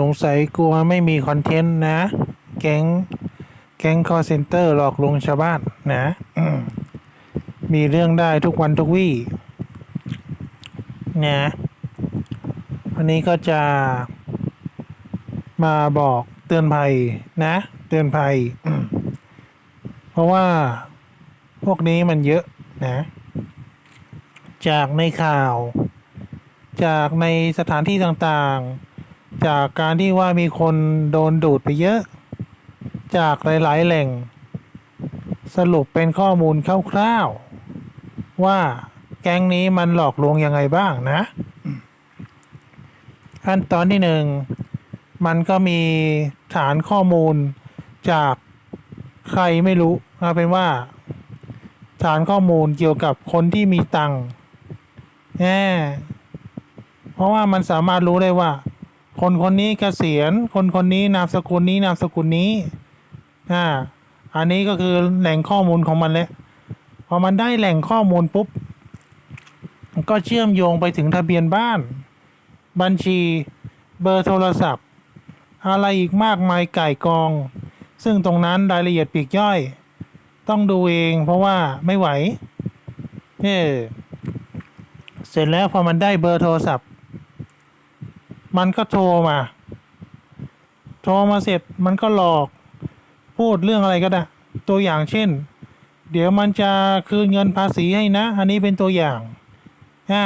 สงสัยกลัวไม่มีคอนเทนต์นะ แก๊ง แก๊งคอเซ็นเตอร์หลอกลวงชาวบ้านนะมีเรื่องได้ทุกวันทุกวี่นะวันนี้ก็จะ มาบอกเตือนภัยนะ เตือนภัย เพราะว่าพวกนี้มันเยอะนะ จากในข่าว จากในสถานที่ต่างๆ จากการที่ว่ามีคนโดนดูดไปเยอะ จากหลาย ๆ แหล่ง สรุปเป็นข้อมูลคร่าวๆว่าแก๊งนี้มันหลอกลวงยังไงบ้างนะ ขั้นตอนที่หนึ่งมันก็มีฐานข้อมูลจากใครไม่รู้เอาเป็นว่า ฐานข้อมูลเกี่ยวกับคนที่มีตังค์แน่เพราะว่ามันสามารถรู้ได้ว่า คนคนนี้เกษียณคนคนนี้นามสกุลนี้นามสกุลนี้อ่าอันนี้ก็คือแหล่งข้อมูลของมันเลยพอมันได้แหล่งข้อมูลปุ๊บ ก็เชื่อมโยงไปถึงทะเบียนบ้าน บัญชีเบอร์โทรศัพท์ อะไรอีกมากมายไก่กอง ซึ่งตรงนั้นรายละเอียดปีกย่อย ต้องดูเองเพราะว่าไม่ไหวเอเสร็จแล้วพอมันได้เบอร์โทรศัพท์ มันก็โทรมา โทรมาเสร็จมันก็หลอกพูดเรื่องอะไรก็ได้ ตัวอย่างเช่น เดี๋ยวมันจะคืนเงินภาษีให้นะ อันนี้เป็นตัวอย่างอ่า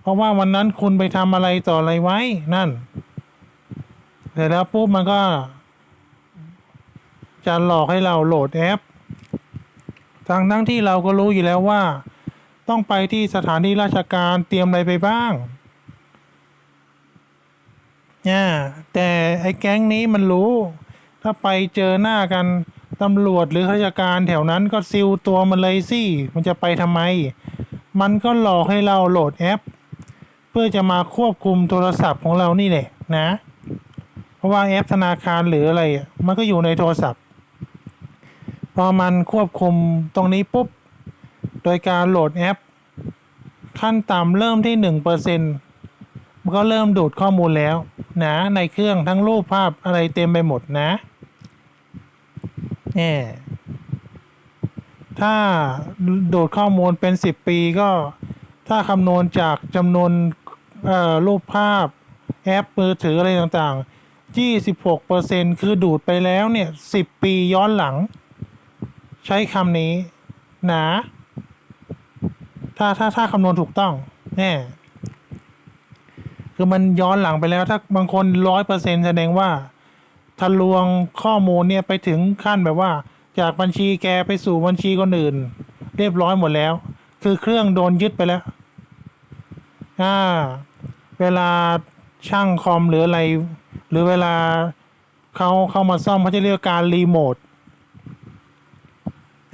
เพราะว่าวันนั้นคุณไปทำอะไรต่ออะไรไว้นั่นเสร็จแล้วปุ๊บมันก็ จะหลอกให้เราโหลดแอปทั้งทั้งที่เราก็รู้อยู่แล้วว่า ต้องไปที่สถานที่ราชการเตรียมอะไรไปบ้าง เนี่ย แต่ไอ้แก๊งนี้มันรู้ ถ้าไปเจอหน้ากันตำรวจหรือข้าราชการแถวนั้นก็ซิลตัวมันเลยสิ มันจะไปทำไม มันก็หลอกให้เราโหลดแอป เพื่อจะมาควบคุมโทรศัพท์ของเรานี่แหละนะ เพราะว่าแอปธนาคารหรืออะไรอะมันก็อยู่ในโทรศัพท์ พอมันควบคุมตรงนี้ปุ๊บ โดยการโหลดแอป ขั้นต่ำเริ่มที่หนึ่งเปอร์เซ็น มันก็เริ่มดูดข้อมูลแล้วนะในเครื่องทั้งรูปภาพอะไรเต็มไปหมดนะแน่ถ้าดูดข้อมูลเป็นสิบปีก็ ถ้าคำนวณจากจำนวนเอ่อรูปภาพแอปมือถืออะไรต่างๆ 26เปอร์เซ็นคือดูดไปแล้วเนี่ย 10 ปีย้อนหลัง ใช้คำนี้นะถ้าถ้าถ้าคำนวณถูกต้องแน่ คือมันย้อนหลังไปแล้ว ถ้าบางคนร้อยเปอร์เซ็นแสดงว่าทะลวงข้อมูลเนี่ยไปถึงขั้นแบบว่า จากบัญชีแกไปสู่บัญชีคนอื่น เรียบร้อยหมดแล้ว คือเครื่องโดนยึดไปแล้วอ่าเวลาช่างคอมหรืออะไร หรือเวลาเขาเข้ามาซ่อมเขาจะเรียกการรีโมท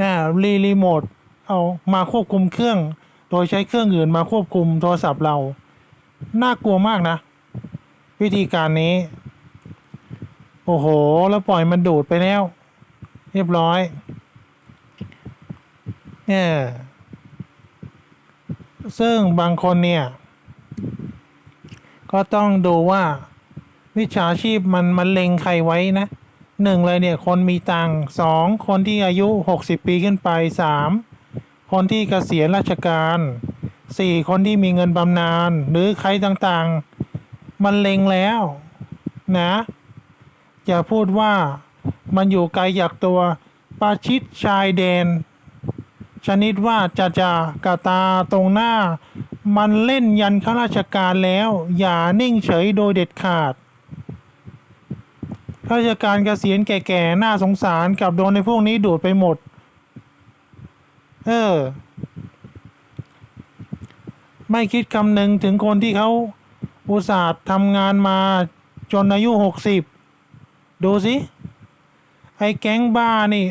อ่ารีรีโมทเอามาควบคุมเครื่อง โดยใช้เครื่องอื่นมาควบคุมโทรศัพท์เรา น่ากลัวมากนะ วิธีการนี้ โอ้โห แล้วปล่อยมันดูดไปแล้ว เรียบร้อย เนี่ย ซึ่งบางคนเนี่ย ก็ต้องดูว่าวิชาชีพมันมันเล็งใครไว้นะหนึ่งเลยเนี่ย คนมีตังค์สองคนที่อายุหกสิบปีขึ้นไปสามคนที่เกษียณราชการ สี่คนที่มีเงินบำนาญหรือใครต่างๆ มันเล็งแล้วนะ อย่าพูดว่ามันอยู่ไกลจากตัวประชิดชายแดน ชนิดว่าจะจะกะตาตรงหน้า มันเล่นยันข้าราชการแล้ว อย่านิ่งเฉยโดยเด็ดขาดข้าราชการเกษียณแก่ๆน่าสงสารกับโดนในพวกนี้ดูดไปหมด เออ ไม่คิดคำนึงถึงคนที่เขาอุตส่าห์ทำงานมาจนอายุหกสิบดูสิ ไอ้แก๊งบ้านี่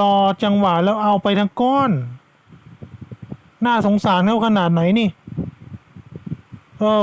รอจังหวะแล้วเอาไปทั้งก้อน น่าสงสารเขาขนาดไหนนี่โอ้